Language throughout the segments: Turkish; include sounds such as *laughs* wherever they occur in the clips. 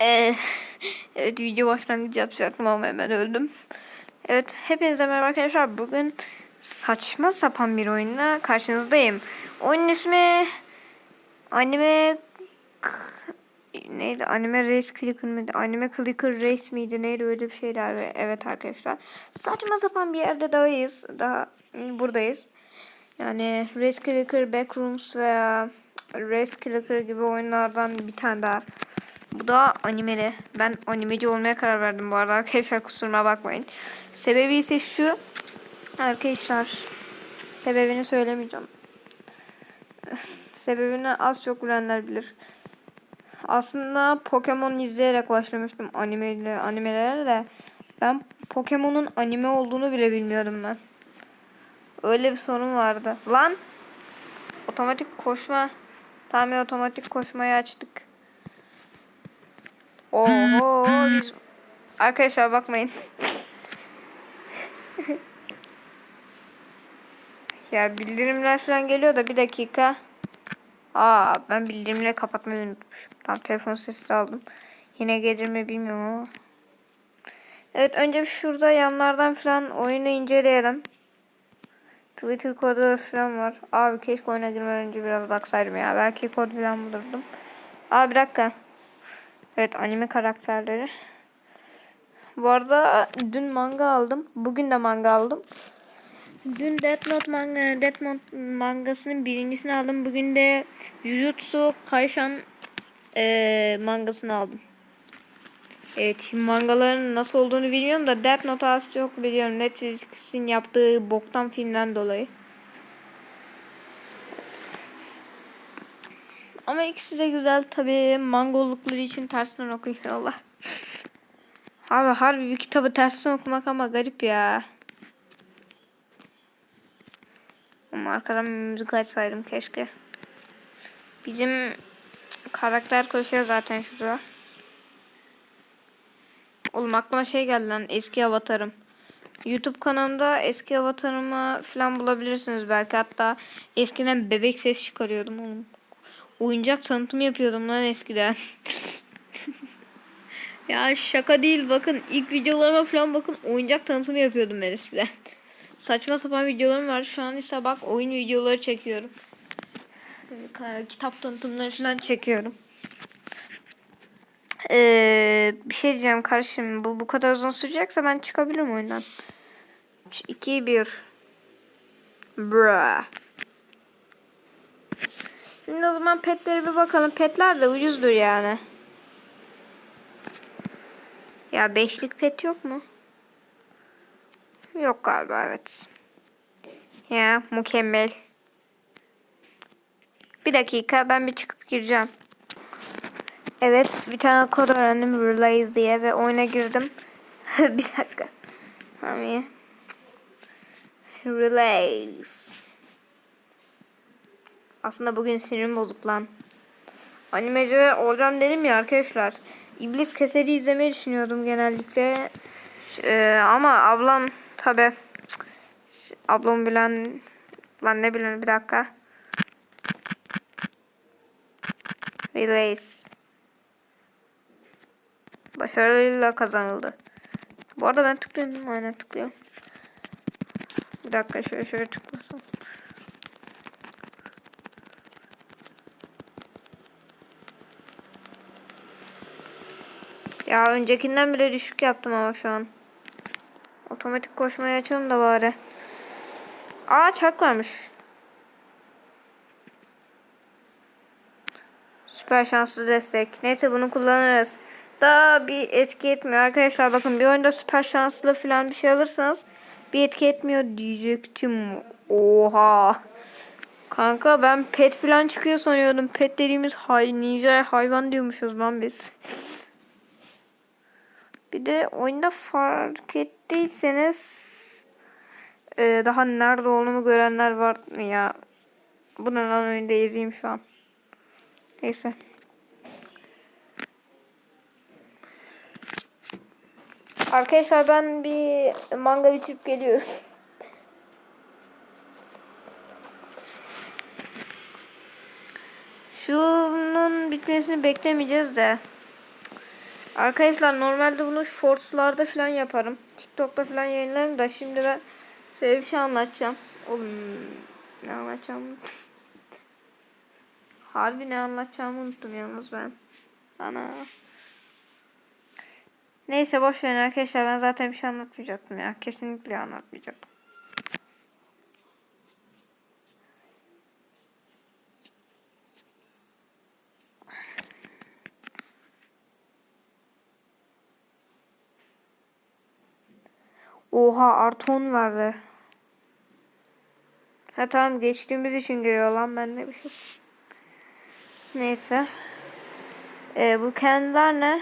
Ee, evet video başlangıcı yapacaktım ama hemen öldüm. Evet hepinize merhaba arkadaşlar. Bugün saçma sapan bir oyunla karşınızdayım. Oyunun ismi anime neydi? Anime Race Clicker mıydı? Anime Clicker Race miydi? Neydi öyle bir şeyler. ve Evet arkadaşlar. Saçma sapan bir yerde dahayız. Daha buradayız. Yani Race Clicker Backrooms veya Race Clicker gibi oyunlardan bir tane daha. Bu da animeli. Ben animeci olmaya karar verdim bu arada arkadaşlar kusuruma bakmayın. Sebebi ise şu. Arkadaşlar sebebini söylemeyeceğim. Sebebini az çok bilenler bilir. Aslında Pokemon izleyerek başlamıştım animeli animelere de. Ben Pokemon'un anime olduğunu bile bilmiyordum ben. Öyle bir sorun vardı. Lan! Otomatik koşma. Tamam ya otomatik koşmayı açtık. Oho biz... Arkadaşlar bakmayın. *laughs* ya bildirimler falan geliyor da bir dakika. Aa ben bildirimleri kapatmayı unutmuşum. Tam telefon sesi aldım. Yine gelir mi bilmiyorum ama. Evet önce şurada yanlardan falan oyunu inceleyelim. Twitter kodu falan var. Abi keşke oyuna girmeden önce biraz baksaydım ya. Belki kod falan bulurdum. Aa bir dakika. Evet anime karakterleri. Bu arada dün manga aldım. Bugün de manga aldım. Dün Death Note manga, Death Note mangasının birincisini aldım. Bugün de Jujutsu Kaisen e, mangasını aldım. Evet mangaların nasıl olduğunu bilmiyorum da Death Note az çok biliyorum. Netflix'in yaptığı boktan filmden dolayı. Ama ikisi de güzel tabi mangollukları için tersten okuyorlar. Abi harbi bir kitabı tersten okumak ama garip ya. Ama arkadan müzik açsaydım keşke. Bizim karakter koşuyor zaten şurada. Oğlum aklıma şey geldi lan eski avatarım. YouTube kanalımda eski avatarımı falan bulabilirsiniz belki hatta eskiden bebek ses çıkarıyordum oğlum. Oyuncak tanıtımı yapıyordum lan eskiden. *laughs* ya şaka değil bakın ilk videolarıma falan bakın oyuncak tanıtımı yapıyordum ben eskiden. Saçma sapan videolarım var. Şu an ise bak oyun videoları çekiyorum. Kitap tanıtımları falan çekiyorum. Ee, bir şey diyeceğim kardeşim. Bu bu kadar uzun sürecekse ben çıkabilirim oyundan. 2 1 Bra. Şimdi o zaman petlere bir bakalım. Petler de ucuzdur yani. Ya beşlik pet yok mu? Yok galiba evet. Ya mükemmel. Bir dakika ben bir çıkıp gireceğim. Evet bir tane kod öğrendim Relays diye ve oyuna girdim. *laughs* bir dakika. Tamam Relays. Aslında bugün sinirim bozuk lan. Animeci olacağım dedim ya arkadaşlar. İblis Keseri izlemeyi düşünüyordum genellikle. Ee, ama ablam tabi ablam bilen lan ne bilen bir dakika. Relays. Başarıyla kazanıldı. Bu arada ben tıklıyorum. Aynen tıklıyorum. Bir dakika şöyle şöyle tıklasam. Ya öncekinden bile düşük yaptım ama şu an. Otomatik koşmayı açalım da bari. Aa çark varmış. Süper şanslı destek. Neyse bunu kullanırız. Daha bir etki etmiyor arkadaşlar. Bakın bir oyunda süper şanslı falan bir şey alırsanız bir etki etmiyor diyecektim. Oha. Kanka ben pet falan çıkıyor sanıyordum. Pet dediğimiz hay ninja hayvan diyormuşuz lan biz. *laughs* Bir de oyunda fark ettiyseniz e, daha nerede olduğumu görenler var mı ya? Bu ne lan oyunda yazayım şu an. Neyse. Arkadaşlar ben bir manga bitirip geliyorum. Şunun bitmesini beklemeyeceğiz de. Arkadaşlar normalde bunu shortslarda falan yaparım. TikTok'ta falan yayınlarım da şimdi ben şöyle bir şey anlatacağım. Oğlum ne anlatacağım? *laughs* Harbi ne anlatacağımı unuttum yalnız ben. Ana. Neyse boş verin arkadaşlar ben zaten bir şey anlatmayacaktım ya. Kesinlikle anlatmayacaktım. Oha artı 10 verdi. Ha tamam geçtiğimiz için geliyor lan ben ne bir şey. Neyse. Ee, bu kendiler ne?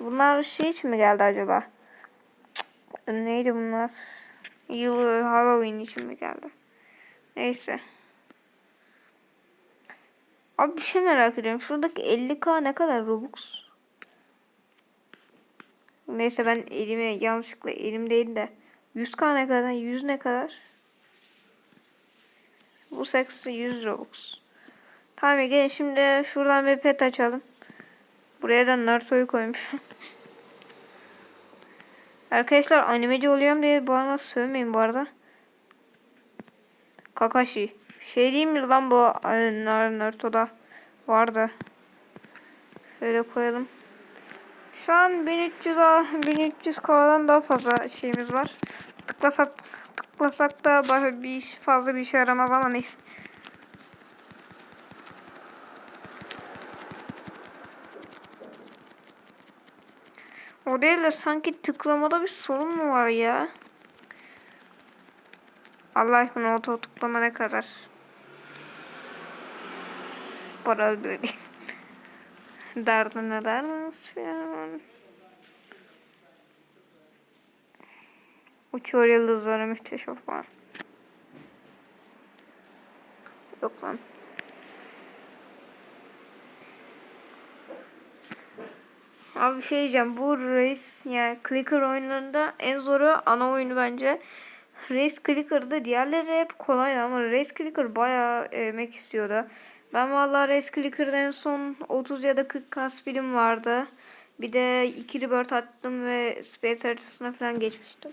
Bunlar şey için mi geldi acaba? Cık, Neydi bunlar? Yılı Halloween için mi geldi? Neyse. Abi bir şey merak ediyorum. Şuradaki 50k ne kadar Robux? Neyse ben elime yanlışlıkla elim değil de 100k ne kadar? 100 ne kadar? Bu seksi 100 Robux. Tamam gelin şimdi şuradan bir pet açalım. Buraya da Naruto'yu koymuş. *laughs* Arkadaşlar animeci oluyorum diye bana sövmeyin bu arada. Kakashi. Şey değil mi lan bu Nar- Naruto'da vardı. Şöyle koyalım. Şu an 1300 a- 1300 kalan daha fazla şeyimiz var. Tıklasak tıklasak da bah- bir iş, fazla bir işe yaramaz ama neyse. O değil de sanki tıklamada bir sorun mu var ya? Allah aşkına oto tıklama ne kadar? Para değil. *laughs* Derdine derdiniz falan. Uçuyor yıldızlara müthiş var. Yok lan. Abi bir şey diyeceğim. Bu Race yani Clicker oyunlarında en zoru ana oyunu bence. Race Clicker'da diğerleri hep kolay ama Race Clicker bayağı emek istiyordu. Ben vallahi Race Clicker'da en son 30 ya da 40 kas bilim vardı. Bir de 2 rebirth attım ve Space haritasına falan geçmiştim.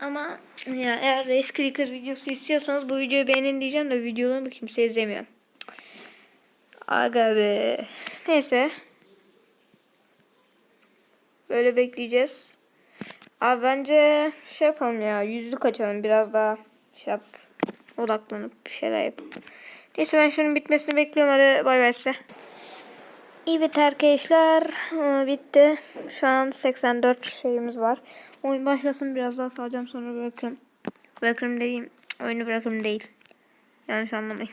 Ama ya eğer Race Clicker videosu istiyorsanız bu videoyu beğenin diyeceğim de videolarımı kimse izlemiyor. Aga be. Neyse. Böyle bekleyeceğiz. Abi bence şey yapalım ya. Yüzlük açalım. Biraz daha şey yap. Odaklanıp bir şeyler yapalım. Neyse ben şunun bitmesini bekliyorum. Hadi bay bay size. Evet arkadaşlar. Ee, Bitti. Şu an 84 şeyimiz var. Oyun başlasın biraz daha salacağım sonra bırakırım. Bırakırım değil. Oyunu bırakırım değil. Yanlış anlamayın.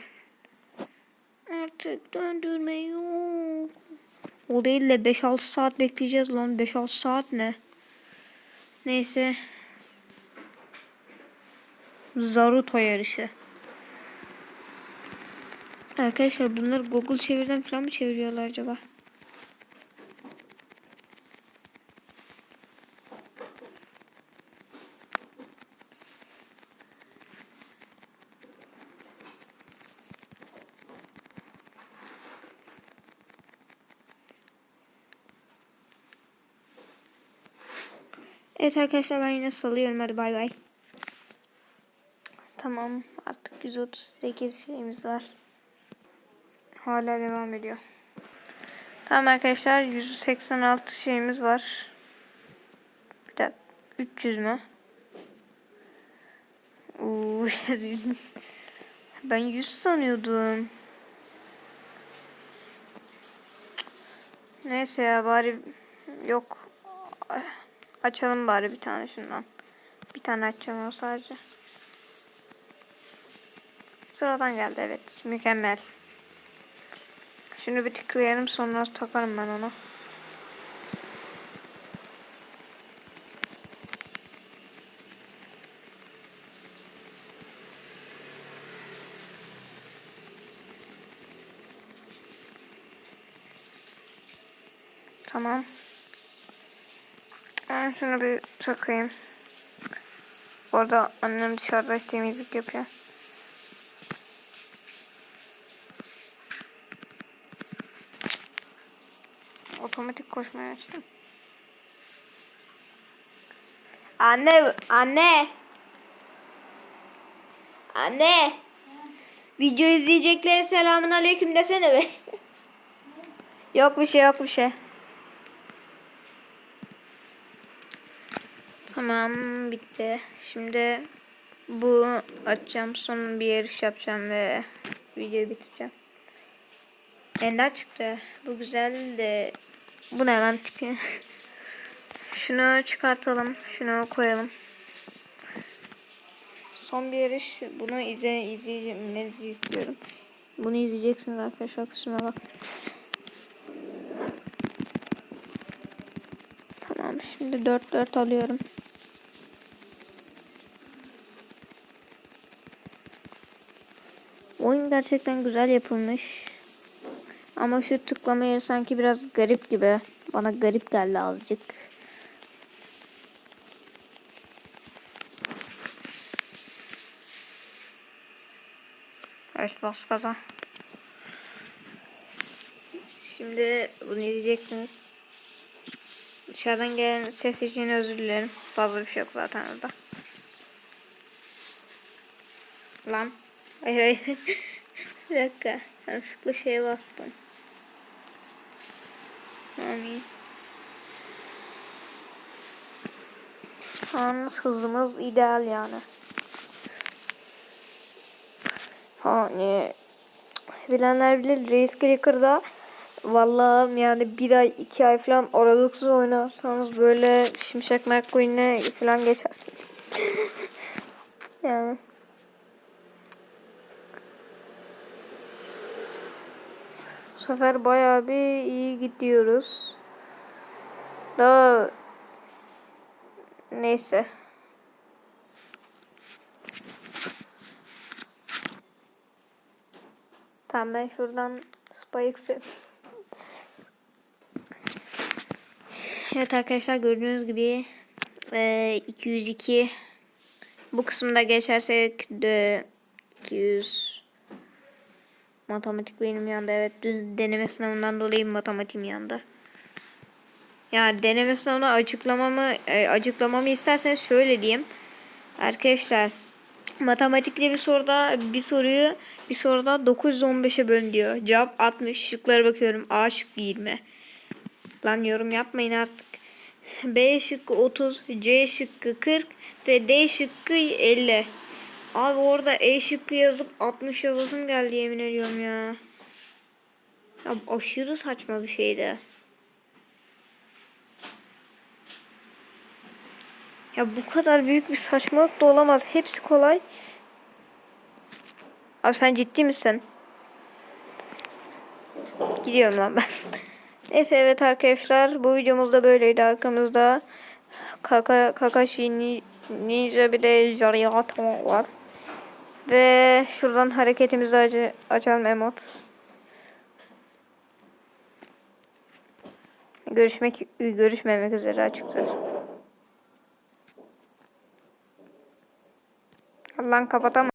Artık döndürme yok. O değil de 5-6 saat bekleyeceğiz lan. 5-6 saat ne? Neyse. Zaruto yarışı. Arkadaşlar bunları Google çevirden falan mı çeviriyorlar acaba? Evet arkadaşlar ben yine salıyorum hadi bay bay. Tamam artık 138 şeyimiz var. Hala devam ediyor. Tamam arkadaşlar 186 şeyimiz var. Bir dakika 300 mü? Oo, ben 100 sanıyordum. Neyse ya bari yok. Açalım bari bir tane şundan. Bir tane açacağım o sadece. Sıradan geldi evet. Mükemmel. Şunu bir tıklayalım sonra takarım ben onu. Tamam. Ben şunu bir takayım. Bu arada annem dışarıda temizlik yapıyor. Otomatik koşmayı açtım. Anne, anne. Anne. Video izleyeceklere selamun aleyküm desene be. *laughs* yok bir şey yok bir şey. Tamam bitti. Şimdi bu açacağım. Son bir yarış yapacağım ve videoyu bitireceğim. Ender çıktı. Bu güzel de bu ne lan tipi? *laughs* Şunu çıkartalım. Şunu koyalım. Son bir yarış. Bunu izle, izleyeceğinizi istiyorum. Bunu izleyeceksiniz arkadaşlar. Kısmına bak. Tamam. Şimdi 4-4 alıyorum. Oyun gerçekten güzel yapılmış. Ama şu tıklama yeri sanki biraz garip gibi. Bana garip geldi azıcık. Evet bas gaza. Şimdi bunu izleyeceksiniz. Dışarıdan gelen ses için özür dilerim. Fazla bir şey yok zaten orada. Lan. Hayır hayır. *laughs* bir dakika. Yanlışlıkla şeye bastım. Yani. Yalnız hızımız ideal yani. Hani bilenler bilir Race Cracker'da Vallahi yani bir ay iki ay falan aralıksız oynarsanız böyle Şimşek McQueen'e falan geçersiniz. *laughs* yani. Sefer bayağı bir iyi gidiyoruz. Daha neyse. Tamam ben şuradan Spikes'ı Evet arkadaşlar gördüğünüz gibi e, 202 bu kısımda geçersek de 200 matematik benim yanında evet düz deneme sınavından dolayı matematiğim yanında. Ya deneme sınavına açıklamamı e, açıklamamı isterseniz şöyle diyeyim. Arkadaşlar matematikte bir soruda bir soruyu bir soruda 915'e bölün diyor. Cevap 60. Şıklara bakıyorum. A şıkkı 20. Lan yorum yapmayın artık. B şıkkı 30, C şıkkı 40 ve D şıkkı 50. Abi orada E şıkkı yazıp 60 yazasım geldi yemin ediyorum ya. Ya aşırı saçma bir şeydi. Ya bu kadar büyük bir saçmalık da olamaz. Hepsi kolay. Abi sen ciddi misin? Gidiyorum lan ben. *laughs* Neyse evet arkadaşlar bu videomuz da böyleydi arkamızda Kaka, Kakashi Ni- Ninja bir de Jariato var. Ve şuradan hareketimizi aç açalım emot. Görüşmek görüşmemek üzere açıkçası. Lan kapatamam.